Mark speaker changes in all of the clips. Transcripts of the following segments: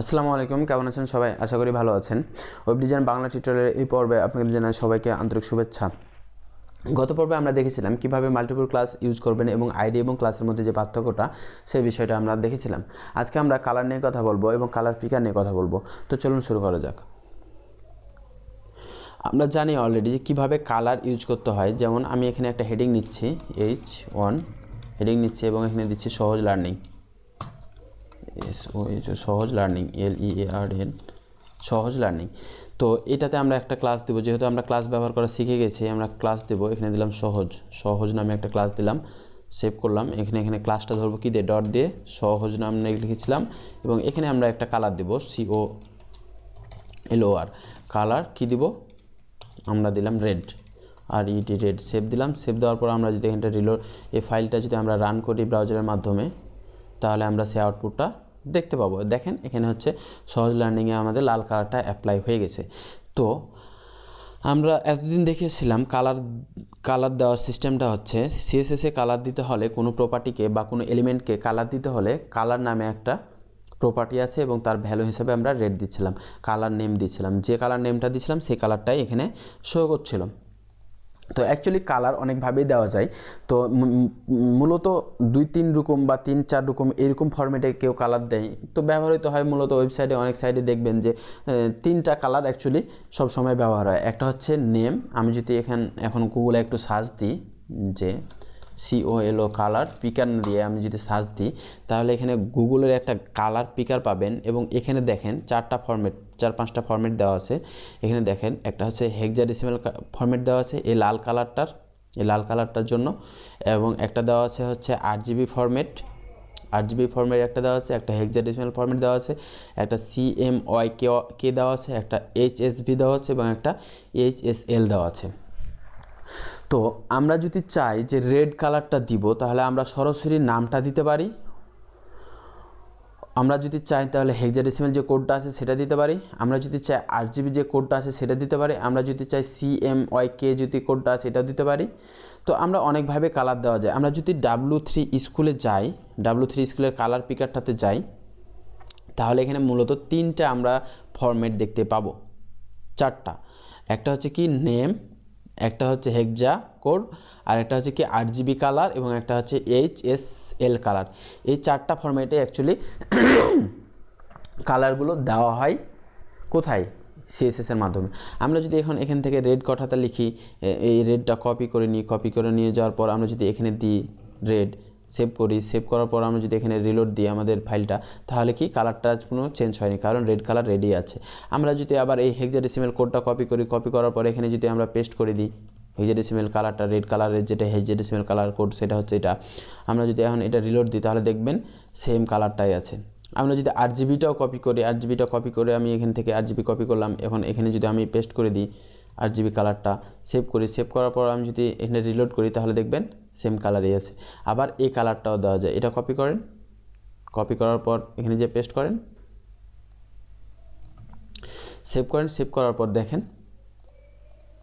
Speaker 1: আসসালামু আলাইকুম, কেমন আছেন সবাই? আশা করি ভালো আছেন। ওয়েব ডিজাইন বাংলা টিউটোরিয়ালের এই পর্বে আপনাদের জানাই সবাইকে আন্তরিক শুভেচ্ছা। গত পর্বে আমরা দেখেছিলাম কীভাবে মাল্টিপল ক্লাস ইউজ করবেন এবং আইডি এবং ক্লাসের মধ্যে যে পার্থক্যটা, সেই বিষয়টা আমরা দেখেছিলাম। আজকে আমরা কালার নিয়ে কথা বলব এবং কালার ফিকার নিয়ে কথা বলব। তো চলুন শুরু করা যাক। আমরা জানি অলরেডি যে কীভাবে কালার ইউজ করতে হয়। যেমন আমি এখানে একটা হেডিং নিচ্ছি এইচ ওয়ান হেডিং নিচ্ছি এবং এখানে দিচ্ছি সহজ লার্নিং এস ও এইচ সহজ learning L E A R N সহজ লার্নিং তো এটাতে আমরা একটা ক্লাস দেবো, যেহেতু আমরা ক্লাস ব্যবহার করা শিখে গেছি, আমরা ক্লাস দেবো, এখানে দিলাম সহজ। সহজ নামে একটা ক্লাস দিলাম সেভ করলাম, এখানে এখানে ক্লাসটা ধরবো কি দিয়ে? ডট দিয়ে, সহজ নাম লিখেছিলাম, এবং এখানে আমরা একটা কালার দেবো C O L O R colour কী দিব? আমরা দিলাম red R E D red save দিলাম সেভ দেওয়ার পর আমরা যদি এখানটা রিলোড এই ফাইলটা যদি আমরা রান করি ব্রাউজারের মাধ্যমে, তাহলে আমরা সেই আউটপুটটা দেখতে পাবো। দেখেন, এখানে হচ্ছে সহজ লার্নিংয়ে আমাদের লাল কালারটা অ্যাপ্লাই হয়ে গেছে। তো, আমরা এতদিন দেখেছিলাম কালার কালার দেওয়ার সিস্টেমটা হচ্ছে সিএসএসে কালার দিতে হলে কোনো প্রপার্টিকে বা কোনো এলিমেন্টকে কালার দিতে হলে কালার নামে একটা প্রপার্টি আছে এবং তার ভ্যালু হিসাবে আমরা রেড দিচ্ছিলাম কালার নেম দিচ্ছিলাম। যে কালার নেমটা দিচ্ছিলাম, সেই কালারটাই এখানে শো করছিল। তো অ্যাকচুয়ালি কালার অনেকভাবেই দেওয়া যায়। তো মূলত দুই তিন রকম বা তিন চার রকম এরকম ফর্মেটে কেউ কালার দেয়। তো ব্যবহৃত হয় মূলত ওয়েবসাইটে অনেক সাইডে দেখবেন যে তিনটা কালার অ্যাকচুয়ালি সবসময় ব্যবহার হয়। একটা হচ্ছে নেম আমি যদি এখান, এখন গুগলে একটু সার্চ দিই, যে সিও এলো কালার পিকার দিয়ে আমি যদি সার্চ দিই, তাহলে এখানে গুগলের একটা কালার পিকার পাবেন এবং এখানে দেখেন চারটা ফরম্যাট চার পাঁচটা ফরম্যাট দেওয়া আছে। এখানে দেখেন একটা হচ্ছে হেক্সাডেসিমাল ফরম্যাট দেওয়া আছে এই লাল কালারটার এই লাল কালারটার জন্য। এবং একটা দেওয়া আছে হচ্ছে আট জিবি ফরম্যাট আট জিবি ফরম্যাট একটা দেওয়া আছে, একটা হেক্সাডেসিমাল ফরম্যাট দেওয়া আছে, একটা সিএম ওয়াই কে কে দেওয়া আছে, একটা এইচএসভি দেওয়া আছে এবং একটা এইচএসএল দেওয়া আছে। তো আমরা যদি চাই যে রেড কালারটা দিব, তাহলে আমরা সরাসরি নামটা দিতে পারি। আমরা যদি চাই তাহলে হেক্সাডেসিমাল যে কোডটা আছে সেটা দিতে পারি। আমরা যদি চাই আট জিবি যে কোডটা আছে সেটা দিতে পারি। আমরা যদি চাই সিএম ওয়াই কে যদি কোডটা আছে এটাও দিতে পারি। তো আমরা অনেকভাবে কালার দেওয়া যায়। আমরা যদি ডাব্লু থ্রি স্কুলে যাই ডাব্লু থ্রি স্কুলের কালার পিকারটাতে যাই, তাহলে এখানে মূলত তিনটা আমরা ফরম্যাট দেখতে পাবো। চারটা। একটা হচ্ছে কি নেম একটা হচ্ছে হেক্সা কোড, আর একটা হচ্ছে কি আট জিবি কালার এবং একটা হচ্ছে এইচ এস এল কালার। এই চারটা ফরম্যাটে অ্যাকচুয়ালি কালারগুলো দেওয়া হয় কোথায়? সিএসএস এর মাধ্যমে। আমরা যদি এখন এখান থেকে রেড কথাটা লিখি এই রেডটা কপি করে নিই কপি করে নিয়ে যাওয়ার পর আমরা যদি এখানে দিই রেড সেভ করি সেভ করার পর আমরা যদি এখানে রিলোড দিই আমাদের ফাইলটা, তাহলে কি কালারটা কোনো চেঞ্জ হয়নি, কারণ রেড কালার রেডি আছে। আমরা যদি আবার এই হেক্সাডেসিমেল কোডটা কপি করি কপি করার পর এখানে যদি আমরা পেস্ট করে দিই হেক্সাডেসিমেল কালারটা রেড কালারের যেটা হেক্সাডেসিমেল কালার কোড সেটা হচ্ছে এটা। আমরা যদি এখন এটা রিলোড দিই, তাহলে দেখবেন সেম কালারটাই আছে। আমরা যদি আট জিবিটাও কপি করি আট জিবিটা কপি করে আমি এখান থেকে আট জিবি কপি করলাম। এখন এখানে যদি আমি পেস্ট করে দিই আট জিবি কালারটা সেভ করি সেভ করার পর আমি যদি এখানে রিলোড করি, তাহলে দেখবেন সেম কালারই আছে। আবার এই কালারটাও দেওয়া যায়। এটা কপি করেন। কপি করার পর এখানে যে পেস্ট করেন সেভ করেন সেভ করার পর দেখেন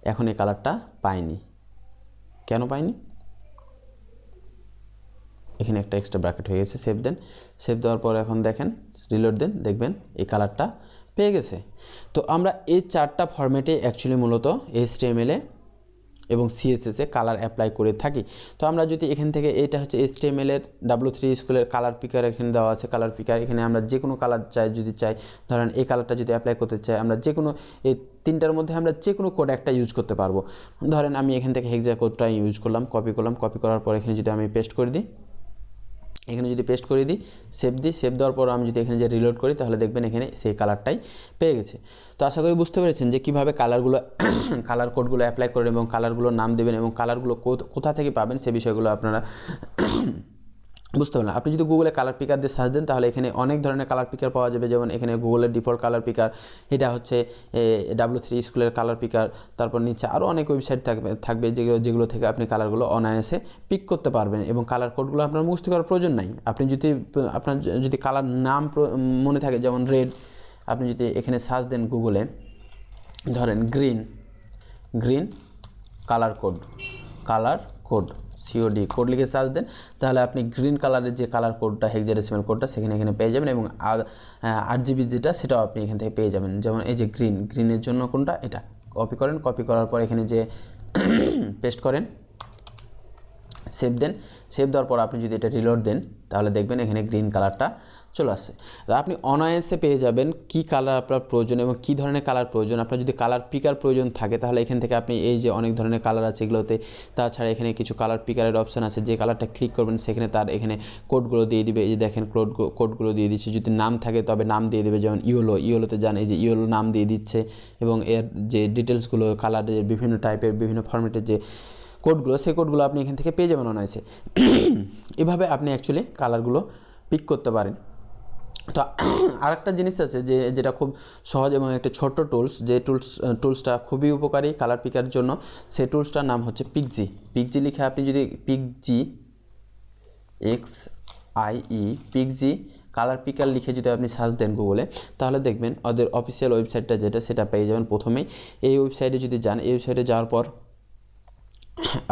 Speaker 1: এখন এই কালারটা পাইনি। কেন পাইনি? এখানে একটা এক্সট্রা ব্র্যাকেট হয়ে গেছে সেভ দেন সেভ দেওয়ার পর এখন দেখেন রিলোড দেন দেখবেন এই কালারটা পেয়ে গেছে। তো আমরা এই চারটা ফরম্যাটে অ্যাকচুয়ালি মূলত এইচটিএমএলে এবং সিএসএসে কালার অ্যাপ্লাই করে থাকি। তো আমরা যদি এখান থেকে এটা হচ্ছে এইচটিএমএল এর ডাব্লু থ্রি স্কুলের কালার পিকার এখানে দেওয়া আছে কালার পিকার এখানে আমরা যে কোনো কালার চাই যদি চাই, ধরেন এই কালারটা যদি অ্যাপ্লাই করতে চাই, আমরা যে কোনো এই তিনটার মধ্যে আমরা যে কোনো কোড একটা ইউজ করতে পারব। ধরেন আমি এখান থেকে হেক্সা কোডটা ইউজ করলাম কপি করলাম কপি করার পর এখানে যদি আমি পেস্ট করে দিই এখানে যদি পেস্ট করে দিই সেভ দিই সেভ দেওয়ার পর আমি যদি এখানে যে রিলোড করি, তাহলে দেখবেন এখানে সেই কালারটাই পেয়ে গেছে। তো আশা করি বুঝতে পেরেছেন যে কীভাবে কালারগুলো কালার কোডগুলো অ্যাপ্লাই করেন এবং কালারগুলোর নাম দেবেন এবং কালারগুলো কোথ- থেকে পাবেন সে বিষয়গুলো আপনারা বুঝতে পারলাম আপনি যদি গুগলে কালার পিকার দিয়ে সার্চ দেন, তাহলে এখানে অনেক ধরনের কালার পিকার পাওয়া যাবে। যেমন এখানে গুগলের ডিফল্ট কালার পিকার এটা হচ্ছে ডাব্লু থ্রি স্কুলের কালার পিকার তারপর নিচে আরও অনেক ওয়েবসাইট থাকবে থাকবে যেগুলো যেগুলো থেকে আপনি কালারগুলো অনায়াসে পিক করতে পারবেন এবং কালার কোডগুলো আপনার মুখস্থ করার প্রয়োজন নাই। আপনি যদি, আপনার যদি কালার নাম মনে থাকে, যেমন রেড আপনি যদি এখানে সার্চ দেন গুগলে ধরেন green green colour code colour code COD code লিখে সার্চ দেন, তাহলে আপনি গ্রিন কালারের যে কালার কোডটা হেক্সাডেসিমাল কোডটা সেখানে এখানে পেয়ে যাবেন এবং আট জিবি যেটা, সেটাও আপনি এখান থেকে পেয়ে যাবেন। যেমন এই যে গ্রিন গ্রিনের জন্য কোনটা? এটা। কপি করেন কপি করার পর এখানে যে পেস্ট করেন সেভ দেন। সেভ দেওয়ার পর আপনি যদি এটা রিলোড দেন, তাহলে দেখবেন এখানে গ্রিন কালারটা চলে আসছে। আপনি অনায়াসে পেয়ে যাবেন কি কালার আপনার প্রয়োজন এবং কি ধরনের কালার প্রয়োজন। আপনার যদি কালার পিকার প্রয়োজন থাকে, তাহলে এখান থেকে আপনি এই যে অনেক ধরনের কালার আছে এগুলোতে, তাছাড়া এখানে কিছু কালার পিকারের অপশান আছে। যে কালারটা ক্লিক করবেন, সেখানে তার এখানে কোডগুলো দিয়ে দিবে। এই যে দেখেন কোড কোডগুলো দিয়ে দিচ্ছে। যদি নাম থাকে, তবে নাম দিয়ে দেবে। যেমন ইওলো ইওলোতে যান, এই যে ইওলো নাম দিয়ে দিচ্ছে। এবং এর যে ডিটেলসগুলো কালারের বিভিন্ন টাইপের বিভিন্ন ফর্মেটের যে কোডগুলো সেই কোডগুলো আপনি এখান থেকে পেয়ে যাবেন অনায়াসে। এভাবে আপনি অ্যাকচুয়ালি কালারগুলো পিক করতে পারেন। তো আরেকটা জিনিস আছে যে, যেটা খুব সহজ এবং একটা ছোট্ট টুলস যে টুলস টুলসটা খুবই উপকারী কালার পিকার জন্য সেই টুলসটার নাম হচ্ছে পিকজি পিকজি লিখে আপনি যদি পিকজি এক্স আই ই পিকজি কালার পিকার লিখে যদি আপনি সার্চ দেন গুগলে তাহলে দেখবেন ওদের অফিসিয়াল ওয়েবসাইটটা যেটা, সেটা পেয়ে যাবেন প্রথমেই। এই ওয়েবসাইটে যদি যান, এই ওয়েবসাইটে যাওয়ার পর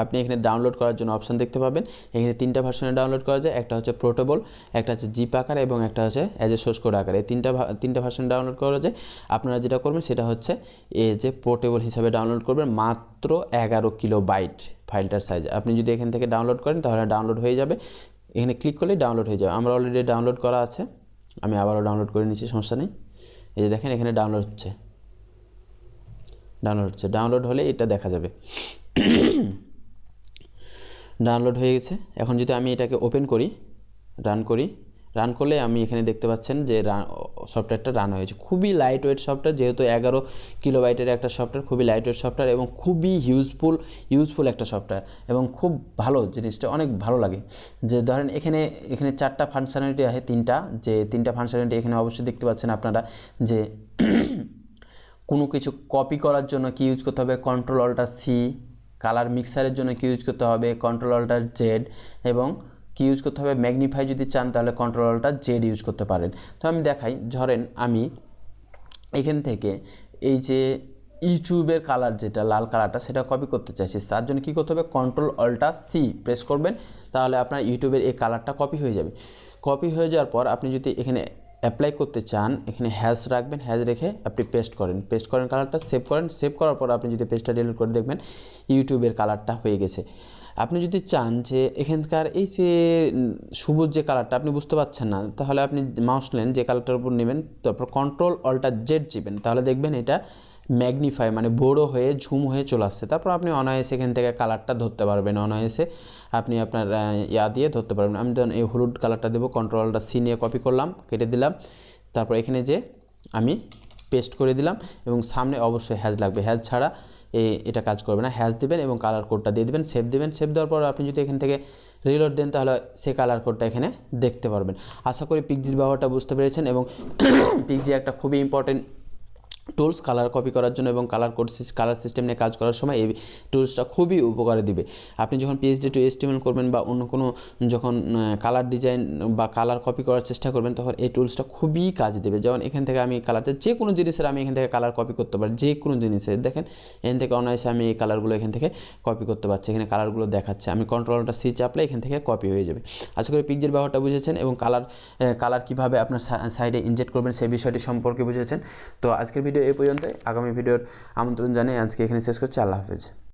Speaker 1: আপনি এখানে ডাউনলোড করার জন্য অপশান দেখতে পাবেন। এখানে তিনটা ভার্সনে ডাউনলোড করা যায়, একটা হচ্ছে পোর্টেবল একটা হচ্ছে জিপ আকার এবং একটা হচ্ছে অ্যাজ এ সোর্স কোড আকারে। তিনটা তিনটা ভার্সন ডাউনলোড করা যায়। আপনারা যেটা করবেন সেটা হচ্ছে এ যে পোর্টেবল হিসাবে ডাউনলোড করবেন, মাত্র এগারো কিলো বাইট ফাইলটার সাইজ আপনি যদি এখান থেকে ডাউনলোড করেন, তাহলে ডাউনলোড হয়ে যাবে। এখানে ক্লিক করলেই ডাউনলোড হয়ে যাবে। আমরা অলরেডি ডাউনলোড করা আছে। আমি আবারও ডাউনলোড করে নিচ্ছি, সমস্যা নেই। এই যে দেখেন, এখানে ডাউনলোড হচ্ছে। ডাউনলোড হচ্ছে। ডাউনলোড হলে এটা দেখা যাবে। ডাউনলোড হয়ে গেছে। এখন যদি আমি এটাকে ওপেন করি রান করি রান করলে আমি এখানে দেখতে পাচ্ছেন যে রান সফটওয়্যারটা রান হয়েছে। খুবই লাইট ওয়েট সফটওয়্যার যেহেতু এগারো কিলোবাইটের একটা সফটওয়্যার খুবই লাইট ওয়েট সফটওয়্যার এবং খুবই ইউজফুল ইউজফুল একটা সফটওয়্যার এবং খুব ভালো জিনিসটা, অনেক ভালো লাগে। যে ধরেন এখানে এখানে চারটা ফাংশনালিটি আছে, তিনটা। যে তিনটা ফাংশনালিটি এখানে অবশ্যই দেখতে পাচ্ছেন আপনারা যে কোনো কিছু কপি করার জন্য কি ইউজ করতে হবে? কন্ট্রোল অল্টার সি কালার মিক্সারের জন্য কি ইউজ করতে হবে? কন্ট্রোল অল্টার জেড এবং কি ইউজ করতে হবে? ম্যাগনিফাই যদি চান তাহলে কন্ট্রোল অল্টার জেড ইউজ করতে পারেন। তো আমি দেখাই, ধরেন আমি এখান থেকে এই যে ইউটিউবের কালার যেটা, লাল কালারটা সেটা কপি করতে চাইছি। তার জন্য কী করতে হবে? কন্ট্রোল অল্টা সি প্রেস করবেন, তাহলে আপনার ইউটিউবের এই কালারটা কপি হয়ে যাবে। কপি হয়ে যাওয়ার পর আপনি যদি এখানে অ্যাপ্লাই করতে চান, এখানে হ্যাশ রাখবেন হ্যাশ রেখে আপনি পেস্ট করেন। পেস্ট করেন কালারটা সেভ করেন সেভ করার পর আপনি যদি পেজটা ডিলিট করে দেখবেন ইউটিউবের কালারটা হয়ে গেছে। আপনি যদি চান যে এখানকার এই যে সবুজ যে কালারটা আপনি বুঝতে পারছেন না, তাহলে আপনি মাউস নেন যে কালারটার উপর নেবেন, তারপর কন্ট্রোল অল্টার জেড চিবেন তাহলে দেখবেন এটা ম্যাগনিফাই মানে বড়ো হয়ে ঝুম হয়ে চলে আসছে। তারপর আপনি অনায়াসে এখান থেকে কালারটা ধরতে পারবেন, অনায়াসে আপনি আপনার ইয়া দিয়ে ধরতে পারবেন। আমি ধরুন এই হলুদ কালারটা দেবো কন্ট্রোলটা সি নিয়ে কপি করলাম, কেটে দিলাম। তারপর এখানে যে আমি পেস্ট করে দিলাম এবং সামনে অবশ্যই হ্যাজ লাগবে। হ্যাজ ছাড়া এটা কাজ করবে না। হ্যাজ দেবেন এবং কালার কোডটা দিয়ে দেবেন সেভ দেবেন। সেভ দেওয়ার পর আপনি যদি এখান থেকে রিলোড দেন, তাহলে সে কালার কোডটা এখানে দেখতে পারবেন। আশা করি পিকজির ব্যবহারটা বুঝতে পেরেছেন এবং পিকজি একটা খুবই ইম্পর্টেন্ট টুলস কালার কপি করার জন্য এবং কালার কোড কালার সিস্টেম নিয়ে কাজ করার সময় এই টুলসটা খুবই উপকারে দিবে। আপনি যখন পিএইচডি টু এস্টিমেল করবেন বা অন্য কোনো যখন কালার ডিজাইন বা কালার কপি করার চেষ্টা করবেন, তখন এই টুলসটা খুবই কাজ দেবে। যেমন এখান থেকে আমি কালারটা যে কোনো জিনিসের আমি এখান থেকে কালার কপি করতে পারি যে কোনো জিনিসের। দেখেন, এখান থেকে অনায়াসে আমি এই কালারগুলো এখান থেকে কপি করতে পারছি, এখানে কালারগুলো দেখাচ্ছে। আমি কন্ট্রোলটা সি চাপলে এখান থেকে কপি হয়ে যাবে। আশা করি পিকজের ব্যবহারটা বুঝেছেন এবং কালার কালার কীভাবে আপনার সাইডে ইনজেক্ট করবেন সেই বিষয়টি সম্পর্কে বুঝেছেন। তো আজকের ভিডিও এই পর্যন্ত আগামী ভিডিওর আমন্ত্রণ জানিয়ে আজকে এখানে শেষ করছি। আল্লাহ হাফেজ।